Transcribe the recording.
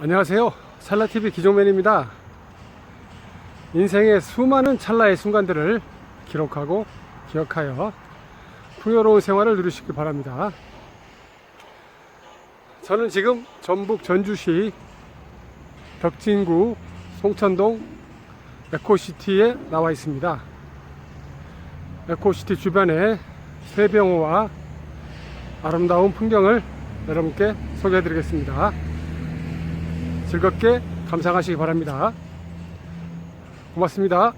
안녕하세요. 찰나TV 기종맨입니다. 인생의 수많은 찰나의 순간들을 기록하고 기억하여 풍요로운 생활을 누리시길 바랍니다. 저는 지금 전북 전주시 덕진구 송천동 에코시티에 나와 있습니다. 에코시티 주변에 새병호와 아름다운 풍경을 여러분께 소개해 드리겠습니다. 즐겁게 감상하시기 바랍니다. 고맙습니다.